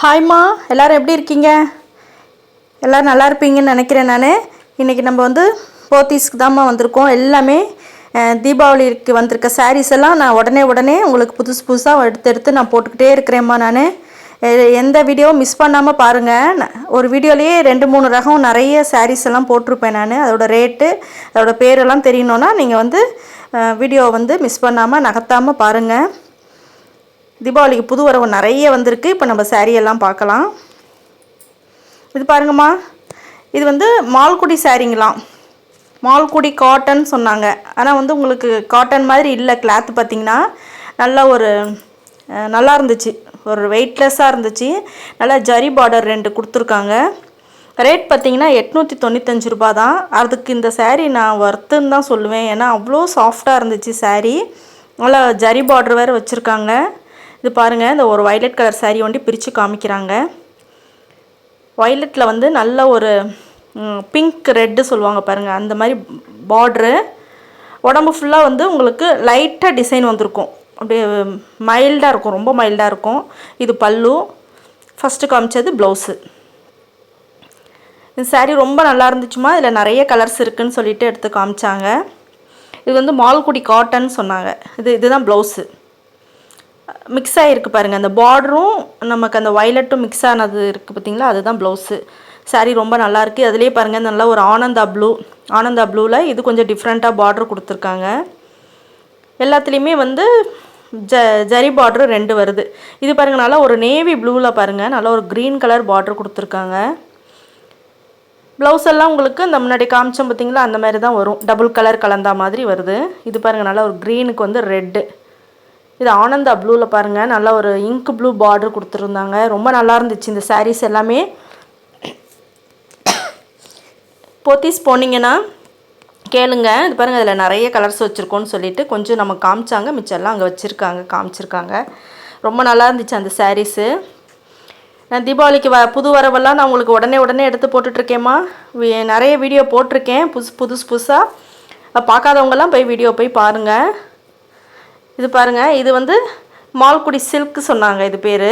ஹாய்மா எல்லோரும் எப்படி இருக்கீங்க? எல்லோரும் நல்லா இருப்பீங்கன்னு நினைக்கிறேன் நான். இன்றைக்கி நம்ம வந்து போத்தீஸ்க்கு தாம்மா வந்திருக்கோம். எல்லாமே தீபாவளிக்கு வந்திருக்க சாரீஸ் எல்லாம் நான் உடனே உடனே உங்களுக்கு புதுசு புதுசாக எடுத்து எடுத்து நான் போட்டுக்கிட்டே இருக்கிறேம்மா நான். எந்த வீடியோவும் மிஸ் பண்ணாமல் பாருங்கள் ஒரு வீடியோலேயே ரெண்டு மூணு ரகம் நிறைய சாரீஸ் எல்லாம் போட்டிருப்பேன் நான். அதோட ரேட்டு அதோட பேரெல்லாம் தெரியணுன்னா நீங்கள் வந்து வீடியோ வந்து மிஸ் பண்ணாமல் நகர்த்தாமல் பாருங்கள் தீபாவளிக்கு புது வரவு நிறைய வந்திருக்கு. இப்போ நம்ம சேரீயெல்லாம் பார்க்கலாம். இது பாருங்கம்மா. இது வந்து மால்குடி சாரீங்களாம் மால்குடி காட்டன் சொன்னாங்க. ஆனால் வந்து உங்களுக்கு காட்டன் மாதிரி இல்லை கிளாத் பார்த்தீங்கன்னா நல்ல ஒரு நல்லா இருந்துச்சு. ஒரு வெயிட்லெஸ்ஸாக இருந்துச்சு. நல்லா ஜரி பார்டர் ரெண்டு கொடுத்துருக்காங்க. ரேட் பார்த்தீங்கன்னா எட்நூற்றி தொண்ணூத்தஞ்சு ரூபா தான் அதுக்கு இந்த சேரீ நான் ஒர்த்துன்னு தான் சொல்லுவேன். ஏன்னா அவ்வளோ சாஃப்டாக இருந்துச்சு saree. நல்லா ஜரி பார்டர் வேறு வச்சுருக்காங்க. இது பாருங்கள் இந்த ஒரு வயலட் கலர் saree ஒண்டி பிரித்து காமிக்கிறாங்க. வயலட்டில் வந்து நல்ல ஒரு பிங்க் ரெட்டு சொல்லுவாங்க பாருங்கள் அந்த மாதிரி பார்ட்ரு உடம்பு ஃபுல்லாக வந்து உங்களுக்கு லைட்டாக டிசைன் வந்திருக்கும். அப்படியே மைல்டாக இருக்கும் ரொம்ப மைல்டாக இருக்கும். இது பல்லு. ஃபஸ்ட்டு காமிச்சது ப்ளவுஸு இந்த சாரீ ரொம்ப நல்லா இருந்துச்சுமா? இதில் நிறைய கலர்ஸ் இருக்குதுன்னு சொல்லிட்டு எடுத்து காமிச்சாங்க. இது வந்து மால்குடி காட்டன் சொன்னாங்க. இது இதுதான் ப்ளவுஸு மிக்ஸ் ஆகிருக்கு பாருங்கள் அந்த பார்டரும் நமக்கு அந்த வயலட்டும் மிக்ஸ் ஆனது இருக்குது பார்த்திங்களா அதுதான் ப்ளவுஸு சாரீ ரொம்ப நல்லாயிருக்கு அதுலேயே பாருங்கள் நல்லா ஒரு ஆனந்தா ப்ளூ ஆனந்தா ப்ளூவில் இது கொஞ்சம் டிஃப்ரெண்ட்டாக பார்டர் கொடுத்துருக்காங்க. எல்லாத்துலேயுமே வந்து ஜ ஜரி பார்ட்ரு ரெண்டு வருது. இது பாருங்கள் நல்லா ஒரு நேவி ப்ளூவில் பாருங்கள் நல்லா ஒரு க்ரீன் கலர் பார்ட்ரு கொடுத்துருக்காங்க. ப்ளவுஸ் எல்லாம் உங்களுக்கு இந்த முன்னாடி காமிச்சோம் பார்த்தீங்களா அந்த மாதிரி தான் வரும். டபுள் கலர் கலந்தா மாதிரி வருது. இது பாருங்கள் நல்லா ஒரு க்ரீனுக்கு வந்து ரெட்டு இது ஆனந்தா ப்ளூவில் பாருங்கள் நல்லா ஒரு இங்க் ப்ளூ பார்டர் கொடுத்துருந்தாங்க. ரொம்ப நல்லா இருந்துச்சு இந்த சாரீஸ் எல்லாமே. போத்தீஸ் போனீங்கன்னா கேளுங்க. இது பாருங்கள் அதில் நிறைய கலர்ஸ் வச்சுருக்கோன்னு சொல்லிட்டு கொஞ்சம் நம்ம காமிச்சாங்க. மிச்சம்லாம் அங்கே வச்சுருக்காங்க காமிச்சிருக்காங்க. ரொம்ப நல்லா இருந்துச்சு அந்த சாரீஸு நான் தீபாவளிக்கு வ புது வரவெல்லாம் நான் உங்களுக்கு உடனே உடனே எடுத்து போட்டுட்ருக்கேம்மா. நிறைய வீடியோ போட்டிருக்கேன். புதுசு புதுசு புதுசாக பார்க்காதவங்கெல்லாம் போய் வீடியோ போய் பாருங்கள் இது பாருங்கள் இது வந்து மால்குடி சில்க் சொன்னாங்க இது பேர்.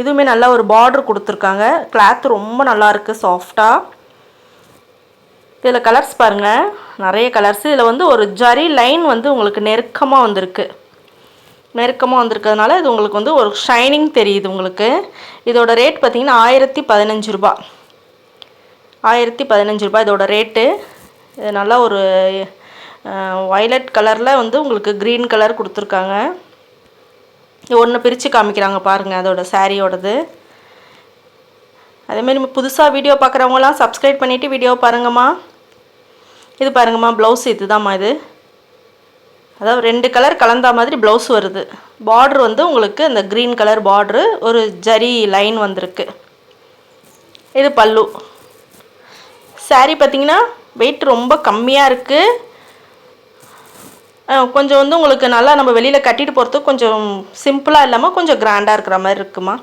இதுவுமே நல்லா ஒரு பார்டர் கொடுத்துருக்காங்க. கிளாத் ரொம்ப நல்லாயிருக்கு சாஃப்டாக இதில் கலர்ஸ் பாருங்கள் நிறைய கலர்ஸ் இதில் வந்து ஒரு ஜரி லைன் வந்து உங்களுக்கு நெருக்கமாக வந்திருக்கு. நெருக்கமாக வந்திருக்கிறதுனால இது உங்களுக்கு வந்து ஒரு ஷைனிங் தெரியுது உங்களுக்கு. இதோட ரேட் பார்த்திங்கன்னா ஆயிரத்தி பதினஞ்சு ரூபா ஆயிரத்தி பதினஞ்சு ரூபாய் இதோட ரேட்டு இது நல்லா ஒரு வயலட் கலரில் வந்து உங்களுக்கு க்ரீன் கலர் கொடுத்துருக்காங்க. ஒன்று பிரித்து காமிக்கிறாங்க பாருங்கள் அதோட சாரியோடது. அதேமாரி புதுசாக வீடியோ பார்க்குறவங்களாம் சப்ஸ்கிரைப் பண்ணிவிட்டு வீடியோ பாருங்கம்மா. இது பாருங்கம்மா ப்ளவுஸ் இதுதாம்மா இது. அதாவது ரெண்டு கலர் கலந்தா மாதிரி ப்ளவுஸ் வருது. பார்ட்ரு வந்து உங்களுக்கு இந்த க்ரீன் கலர் பார்ட்ரு ஒரு ஜரி லைன் வந்திருக்கு. இது பல்லு. saree பார்த்தீங்கன்னா வெயிட் ரொம்ப கம்மியாக இருக்குது கொஞ்சம் வந்து உங்களுக்கு நல்லா நம்ம வெளியில் கட்டிட்டு போகிறதுக்கு கொஞ்சம் சிம்பிளாக இல்லாமல் கொஞ்சம் கிராண்டாக இருக்கிற மாதிரி இருக்குமா?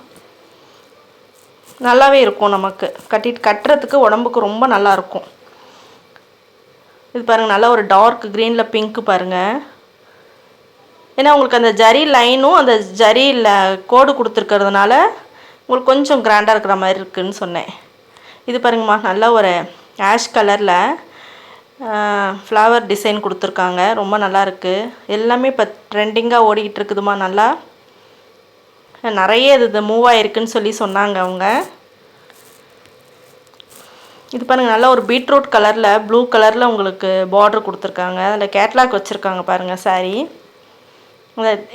நல்லாவே இருக்கும் நமக்கு. கட்டிட்டு கட்டுறதுக்கு உடம்புக்கு ரொம்ப நல்லாயிருக்கும் இது பாருங்கள் நல்லா ஒரு டார்க் க்ரீனில் பிங்க்கு பாருங்கள் ஏன்னா உங்களுக்கு அந்த ஜரி லைனும் அந்த ஜரியில் கோடு கொடுத்துருக்கறதுனால உங்களுக்கு கொஞ்சம் கிராண்டாக இருக்கிற மாதிரி இருக்குன்னு சொன்னேன். இது பாருங்கம்மா நல்லா ஒரு ஆஷ் கலரில் ஃப்ளவர் டிசைன் கொடுத்துருக்காங்க. ரொம்ப நல்லாயிருக்கு எல்லாமே இப்போ ட்ரெண்டிங்காக ஓடிக்கிட்டு இருக்குதுமா நல்லா? நிறைய இது இது மூவ் ஆகிருக்குன்னு சொல்லி சொன்னாங்க அவங்க. இது பாருங்கள் நல்ல ஒரு பீட்ரூட் கலரில் ப்ளூ கலரில் உங்களுக்கு பார்டர் கொடுத்துருக்காங்க. அதில் கேட்லாக் வச்சுருக்காங்க பாருங்கள் saree.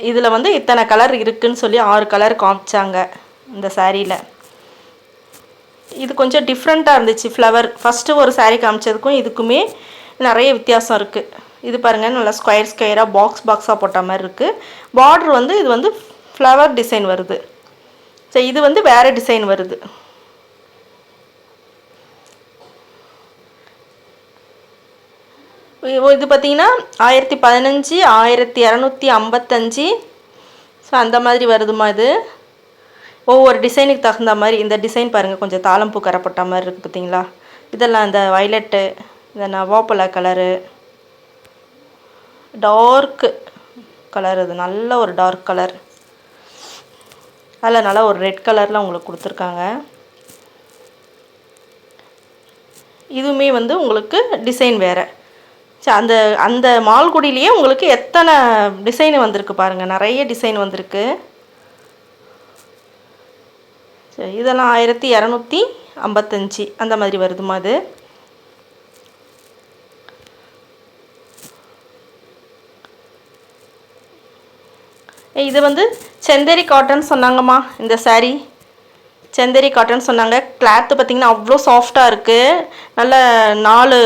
இதில் வந்து இத்தனை கலர் இருக்குதுன்னு சொல்லி ஆறு கலர் காமிச்சாங்க இந்த சாரியில் இது கொஞ்சம் டிஃப்ரெண்ட்டாக இருந்துச்சு ஃப்ளவர் ஃபஸ்ட்டு ஒரு சாரீ காமிச்சதுக்கும் இதுக்குமே நிறைய வித்தியாசம் இருக்குது இது பாருங்கள் நல்லா ஸ்கொயர் ஸ்கொயராக பாக்ஸ் பாக்ஸாக போட்ட மாதிரி இருக்குது பார்டர் வந்து இது வந்து ஃப்ளவர் டிசைன் வருது. சரி இது வந்து வேறு டிசைன் வருது. இது பார்த்தீங்கன்னா ஆயிரத்தி பதினஞ்சு ஆயிரத்தி இரநூத்தி ஐம்பத்தஞ்சு. ஸோ அந்த மாதிரி வருதுமா இது? ஒவ்வொரு டிசைனுக்கு தகுந்த மாதிரி இந்த டிசைன் பாருங்கள் கொஞ்சம் தாளம்பூ கரப்பட்ட மாதிரி இருக்குது பார்த்தீங்களா இதெல்லாம் இந்த வயலட்டு இந்த நவாப்பழ கலரு டார்க்கு கலர் அது நல்ல ஒரு டார்க் கலர் அதில் நல்லா ஒரு ரெட் கலரில் உங்களுக்கு கொடுத்துருக்காங்க. இதுவுமே வந்து உங்களுக்கு டிசைன் வேறு. சரி அந்த அந்த மால்குடியிலேயே உங்களுக்கு எத்தனை டிசைன் வந்திருக்கு பாருங்கள் நிறைய டிசைன் வந்திருக்கு. சரி இதெல்லாம் ஆயிரத்தி இரநூத்தி ஐம்பத்தஞ்சு. அந்த மாதிரி வருதுமா அது. இது வந்து செந்தேரி காட்டன் சொன்னாங்கம்மா இந்த சாரீ செந்தேரி காட்டன் சொன்னாங்க. கிளாத்து பார்த்திங்கன்னா அவ்வளோ சாஃப்டாக இருக்குது நல்ல நாலு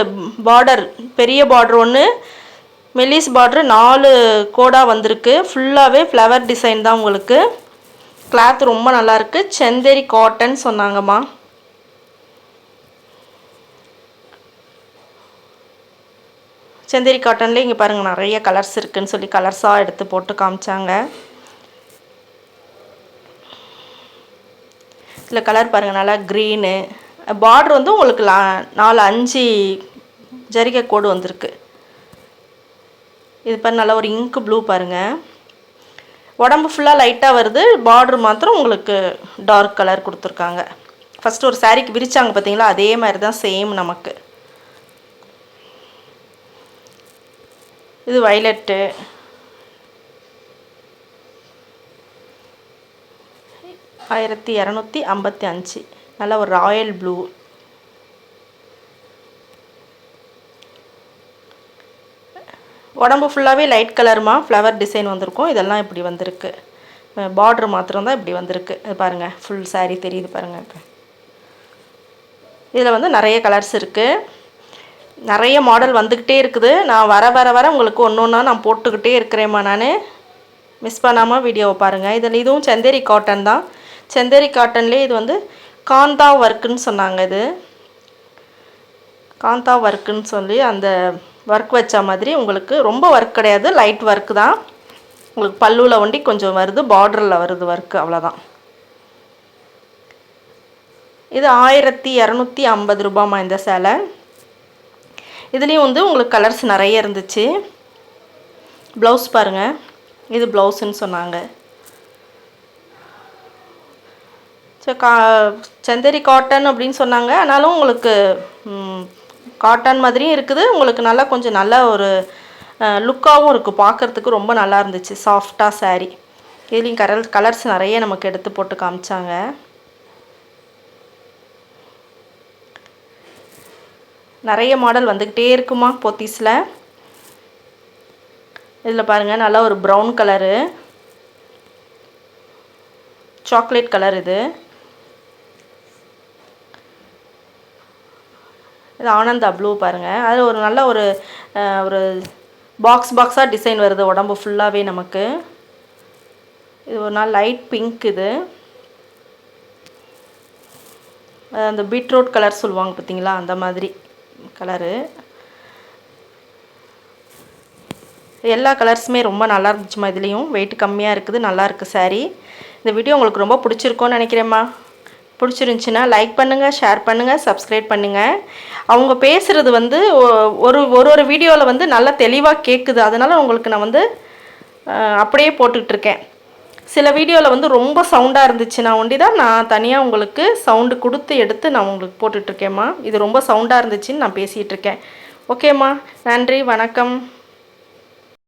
பார்டர் பெரிய பார்டர் ஒன்று மெல்லிஸ் பார்ட்ரு நாலு கோடாக வந்திருக்கு. ஃபுல்லாகவே ஃப்ளவர் டிசைன் தான் உங்களுக்கு. கிளாத் ரொம்ப நல்லாயிருக்கு செந்தேரி காட்டன் சொன்னாங்கம்மா. செந்தேரி காட்டன்லேயே இங்கே பாருங்கள் நிறைய கலர்ஸ் இருக்குன்னு சொல்லி கலர்ஸாக எடுத்து போட்டு காமிச்சாங்க. இதில் கலர் பாருங்கள் நல்லா க்ரீனு பார்டர் வந்து உங்களுக்கு லா நாலு அஞ்சு ஜரிகை கோடு வந்திருக்கு. இது பாரு நல்லா ஒரு இங்கு ப்ளூ பாருங்கள் உடம்பு ஃபுல்லாக லைட்டாக வருது பார்டர் மாத்திரம் உங்களுக்கு டார்க் கலர் கொடுத்துருக்காங்க. ஃபஸ்ட்டு ஒரு சாரீக்கு விரிச்சாங்க பார்த்தீங்களா அதே மாதிரி தான் சேம் நமக்கு. இது வைலட்டு ஆயிரத்தி இரநூத்தி ஐம்பத்தி அஞ்சு. நல்ல ஒரு ராயல் ப்ளூ உடம்பு ஃபுல்லாகவே லைட் கலருமா ஃப்ளவர் டிசைன் வந்திருக்கும். இதெல்லாம் இப்படி வந்திருக்கு. பார்ட்ரு மாத்திரம் தான் இப்படி வந்திருக்கு. இது பாருங்கள் ஃபுல் சாரீ தெரியுது பாருங்கள் இப்போ. இதில் வந்து நிறைய கலர்ஸ் இருக்குது நிறைய மாடல் வந்துக்கிட்டே இருக்குது. நான் வர வர வர உங்களுக்கு ஒன்று ஒன்றா நான் போட்டுக்கிட்டே இருக்கிறேம்மா நான். மிஸ் பண்ணாமல் வீடியோவை பாருங்கள் இதில் இதுவும் செந்தேரி காட்டன் தான். செந்தேரி காட்டன்லேயே இது வந்து காந்தா ஒர்க்குன்னு சொன்னாங்க இது. காந்தா ஒர்க்குன்னு சொல்லி அந்த ஒர்க் வச்ச மாதிரி உங்களுக்கு ரொம்ப ஒர்க் கிடையாது. லைட் ஒர்க்கு தான். உங்களுக்கு பல்லுவில் ஒண்டி கொஞ்சம் வருது பார்டரில் வருது ஒர்க்கு அவ்வளோதான் இது ஆயிரத்தி இரநூத்தி ஐம்பது ரூபாம்மா இந்த சேலை. இதுலேயும் வந்து உங்களுக்கு கலர்ஸ் நிறைய இருந்துச்சு. ப்ளவுஸ் பாருங்கள் இது ப்ளவுஸுன்னு சொன்னாங்க. ஸோ கா செந்தேரி காட்டன் அப்படின்னு சொன்னாங்க. ஆனாலும் உங்களுக்கு காட்டன் மாதிரியும் இருக்குது. உங்களுக்கு நல்லா கொஞ்சம் நல்ல ஒரு லுக்காகவும் இருக்குது பார்க்குறதுக்கு ரொம்ப நல்லா இருந்துச்சு. சாஃப்டாக saree. இதுலேயும் கலர் கலர்ஸ் நிறைய நமக்கு எடுத்து போட்டு காமிச்சாங்க. நிறைய மாடல் வந்துக்கிட்டே இருக்குமா போத்தீஸில்? இதில் பாருங்கள் நல்லா ஒரு ப்ரௌன் கலரு சாக்லேட் கலர் இது. இது ஆனந்தா ப்ளூ பாருங்கள் அது ஒரு நல்ல ஒரு ஒரு பாக்ஸ் பாக்ஸாக டிசைன் வருது உடம்பு ஃபுல்லாகவே நமக்கு. இது ஒரு நாள் லைட் பிங்க் இது. அந்த பீட்ரூட் கலர் சொல்லுவாங்க பார்த்தீங்களா அந்த மாதிரி. கலரு. எல்லா கலர்ஸுமே ரொம்ப நல்லா இருந்துச்சுமா இதுலேயும். வெயிட் கம்மியாக இருக்குது நல்லா இருக்குது இந்த வீடியோ உங்களுக்கு ரொம்ப பிடிச்சிருக்கோன்னு நினைக்கிறேம்மா பிடிச்சிருந்துச்சின்னா லைக் பண்ணுங்கள் ஷேர் பண்ணுங்கள் சப்ஸ்கிரைப் பண்ணுங்கள் அவங்க பேசுகிறது வந்து ஒ- ஒரு ஒரு ஒரு வீடியோவில் வந்து நல்லா தெளிவாக கேட்குது அதனால் உங்களுக்கு நான் வந்து அப்படியே போட்டுக்கிட்டு இருக்கேன். சில வீடியோவில் வந்து ரொம்ப சவுண்டாக இருந்துச்சுன்னா ஒண்டி தான் நான் தனியாக உங்களுக்கு சவுண்டு கொடுத்து எடுத்து நான் உங்களுக்கு போட்டுட்ருக்கேம்மா. இது ரொம்ப சவுண்டாக இருந்துச்சுன்னு நான் பேசிகிட்டு இருக்கேன் ஓகேம்மா நன்றி வணக்கம்.